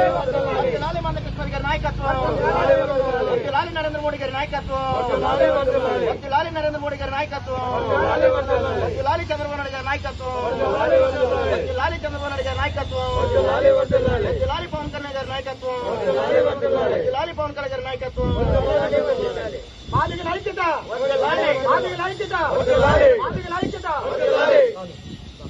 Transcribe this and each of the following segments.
వర్ధిల్లాలి మందకృష్ణ గారి నాయకత్వం వర్ధిల్లాలి నరేంద్ర మోడీ గారి నాయకత్వం వర్ధిల్లాలి నరేంద్ర మోడీ గారి నాయకత్వం వర్ధిల్లాలి చంద్రబాబు నాయుడు గారి నాయకత్వం వర్ధిల్లాలి చంద్రబాబు నాయుడు గారి నాయకత్వం వర్ధిల్లాలి పవన్ కళ్యాణ్ గారి నాయకత్వం వర్ధిల్లాలి పవన్ కళ్యాణ్ గారి నాయకత్వం ఐక్యత ఐక్యత ఐక్యత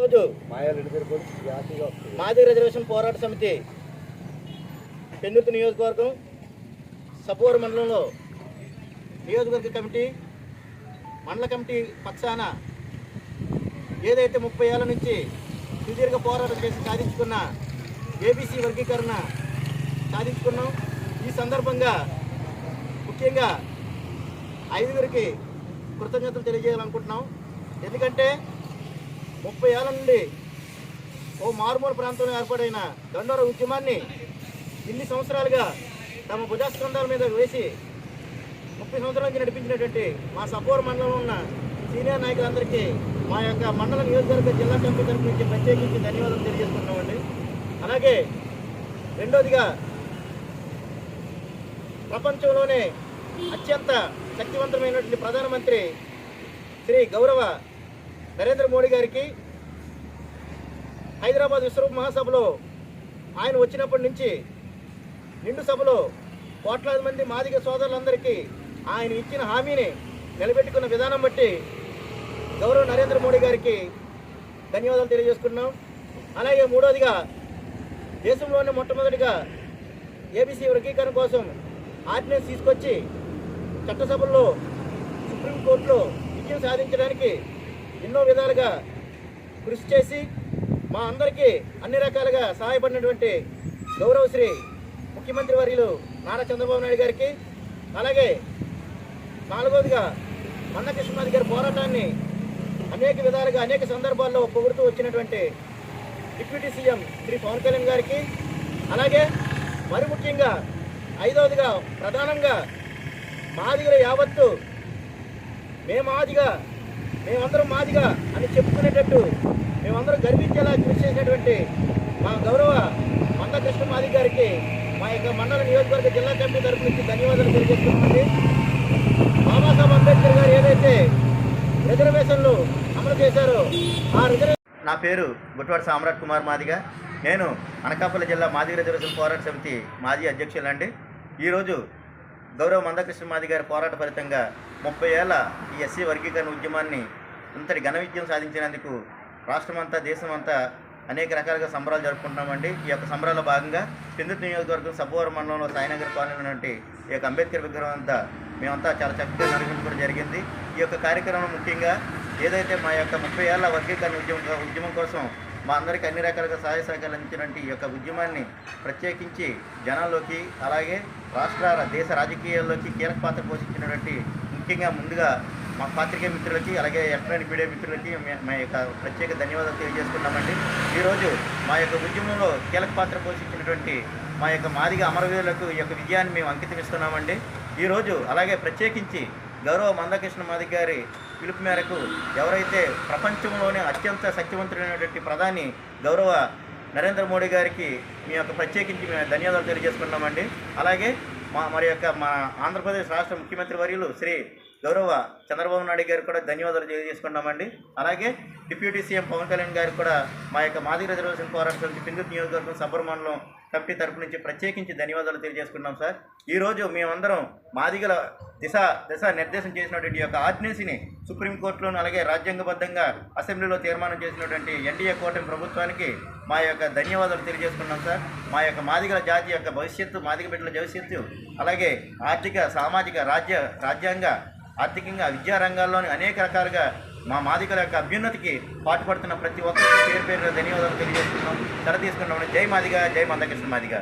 రోజు మాది రిజర్వేషన్ పోరాట సమితి పెన్నుర్తి నియోజకవర్గం సపోర్ మండలంలో నియోజకవర్గ కమిటీ మండల కమిటీ పక్షాన ఏదైతే ముప్పై ఏళ్ళ నుంచి సుదీర్ఘ పోరాటం చేసి సాధించుకున్న ఏబీసీ వర్గీకరణ సాధించుకున్నాం. ఈ సందర్భంగా ముఖ్యంగా ఐదుగురికి కృతజ్ఞతలు తెలియజేయాలనుకుంటున్నాం. ఎందుకంటే ముప్పై ఏళ్ళ నుండి ఓ మారుమూల ప్రాంతంలో ఏర్పాటైన దండోర ఉద్యమాన్ని ఇన్ని సంవత్సరాలుగా తమ భుజాస్కంధాల మీద వేసి ముప్పై సంవత్సరాల నుంచి నడిపించినటువంటి మా సపోర్ మండలంలో ఉన్న సీనియర్ నాయకులందరికీ మా యొక్క మండల నియోజకవర్గ జిల్లా కమిటీ తరఫు నుంచి ప్రత్యేకించి ధన్యవాదాలు తెలియజేస్తున్నామండి అలాగే రెండోదిగా ప్రపంచంలోనే అత్యంత శక్తివంతమైనటువంటి ప్రధానమంత్రి శ్రీ గౌరవ నరేంద్ర మోడీ గారికి హైదరాబాద్ విశ్వరూప మహాసభలో ఆయన వచ్చినప్పటి నుంచి నిండు సభలో కోట్లాది మంది మాదిగ సోదరులందరికీ ఆయన ఇచ్చిన హామీని నిలబెట్టుకున్న విధానం బట్టి గౌరవ నరేంద్ర మోడీ గారికి ధన్యవాదాలు తెలియజేసుకున్నాం అలాగే మూడోదిగా దేశంలోనే మొట్టమొదటిగా ఏబీసీ వర్గీకరణ కోసం ఆర్డినెన్స్ తీసుకొచ్చి చట్టసభల్లో సుప్రీంకోర్టులో విజయం సాధించడానికి ఎన్నో విధాలుగా కృషి చేసి మా అందరికీ అన్ని రకాలుగా సహాయపడినటువంటి గౌరవశ్రీ ముఖ్యమంత్రి వర్యులు నారా చంద్రబాబు నాయుడు గారికి అలాగే నాలుగోదిగా మన్న గారి పోరాటాన్ని అనేక విధాలుగా అనేక సందర్భాల్లో పొగుడుతూ వచ్చినటువంటి డిప్యూటీ సీఎం శ్రీ పవన్ కళ్యాణ్ గారికి అలాగే మరి ముఖ్యంగా ఐదవదిగా ప్రధానంగా మాదిగల యావత్తు మేమాదిగా మాదిగా మేమందరం మాదిగా అని చెప్పుకునేటట్టు మేమందరం గర్వించేలా కృషి చేసినటువంటి మా గౌరవ మంద కృష్ణ మాది గారికి మా యొక్క మండల నియోజకవర్గ జిల్లా కమిటీ తరపు నుంచి ధన్యవాదాలు తెలియజేస్తున్నామండి. బాబాసాహెబ్ అంబేద్కర్ గారు ఏదైతే రిజర్వేషన్లు అమలు చేశారో ఆ రిజర్వే నా పేరు గుట్వాడ సామ్రాట్ కుమార్ మాదిగా. నేను అనకాపల్లి జిల్లా మాదిగ రిజర్వేషన్ పోరాట సమితి మాజీ అధ్యక్షులండి. ఈరోజు గౌరవ మందకృష్ణ మాది గారి పోరాట ఫలితంగా ముప్పై ఏళ్ళ ఈ ఎస్సీ వర్గీకరణ ఉద్యమాన్ని ఇంతటి ఘన విజయం సాధించినందుకు రాష్ట్రమంతా దేశమంతా అనేక రకాలుగా సంబరాలు జరుపుకుంటున్నామండి. ఈ యొక్క సంబరాల్లో భాగంగా పిందుతు నియోజకవర్గం సబ్బవరం మండలంలో సాయినగర్ కాలనీ ఈ యొక్క అంబేద్కర్ విగ్రహం అంతా మేమంతా చాలా చక్కగా నిర్వహించుకోవడం జరిగింది. ఈ యొక్క కార్యక్రమం ముఖ్యంగా ఏదైతే మా యొక్క ముప్పై ఏళ్ళ వర్గీకరణ ఉద్యమం ఉద్యమం కోసం మా అందరికీ అన్ని రకాలుగా సహాయ సహకారాలు అందించినటువంటి ఈ యొక్క ఉద్యమాన్ని ప్రత్యేకించి జనాల్లోకి అలాగే రాష్ట్ర దేశ రాజకీయాల్లోకి కీలక పాత్ర పోషించినటువంటి ముఖ్యంగా ముందుగా మా పాత్రికేయ మిత్రులకి అలాగే ఎలక్ట్రానిక్ మీడియా మిత్రులకి మా యొక్క ప్రత్యేక ధన్యవాదాలు తెలియజేసుకున్నామండి ఈరోజు మా యొక్క ఉద్యమంలో కీలక పాత్ర పోషించినటువంటి మా యొక్క మాదిగ అమరవీరులకు ఈ యొక్క విజయాన్ని మేము అంకితం ఇస్తున్నామండి. ఈరోజు అలాగే ప్రత్యేకించి గౌరవ మందకృష్ణ మాదిగ గారి పిలుపు మేరకు ఎవరైతే ప్రపంచంలోనే అత్యంత శక్తివంతుడైనటువంటి ప్రధాని గౌరవ నరేంద్ర మోడీ గారికి మీ యొక్క ప్రత్యేకించి మేము ధన్యవాదాలు తెలియజేసుకున్నామండి అలాగే మా మరి యొక్క మా ఆంధ్రప్రదేశ్ రాష్ట్ర ముఖ్యమంత్రి వర్యులు శ్రీ గౌరవ చంద్రబాబు నాయుడు గారికి కూడా ధన్యవాదాలు తెలియజేసుకున్నామండి అలాగే డిప్యూటీ సీఎం పవన్ కళ్యాణ్ గారికి కూడా మా యొక్క మాది రిజర్వేషన్ పోరాటం సమితి పిందుత్ నియోజకవర్గం సబర్మన్లో కమిటీ తరపు నుంచి ప్రత్యేకించి ధన్యవాదాలు తెలియజేసుకున్నాం సార్. ఈరోజు మేమందరం మాదిగల దిశ దిశ నిర్దేశం చేసినటువంటి యొక్క ఆర్డినెన్సీని సుప్రీంకోర్టులోను అలాగే రాజ్యాంగబద్ధంగా అసెంబ్లీలో తీర్మానం చేసినటువంటి ఎన్డీఏ కూటమి ప్రభుత్వానికి మా యొక్క ధన్యవాదాలు తెలియజేసుకున్నాం సార్. మా యొక్క మాదిగల జాతి యొక్క భవిష్యత్తు మాదిగ బిడ్డల భవిష్యత్తు అలాగే ఆర్థిక సామాజిక రాజ్య రాజ్యాంగ ఆర్థికంగా విద్యా రంగాల్లోని అనేక రకాలుగా మా మాదిగల యొక్క అభ్యున్నతికి పాటుపడుతున్న ప్రతి ఒక్కరికి పేరు పేరు ధన్యవాదాలు తెలియజేస్తున్నాం తల తీసుకున్నాం జై మాదిగా జై మందకృష్ణ మాదిగా.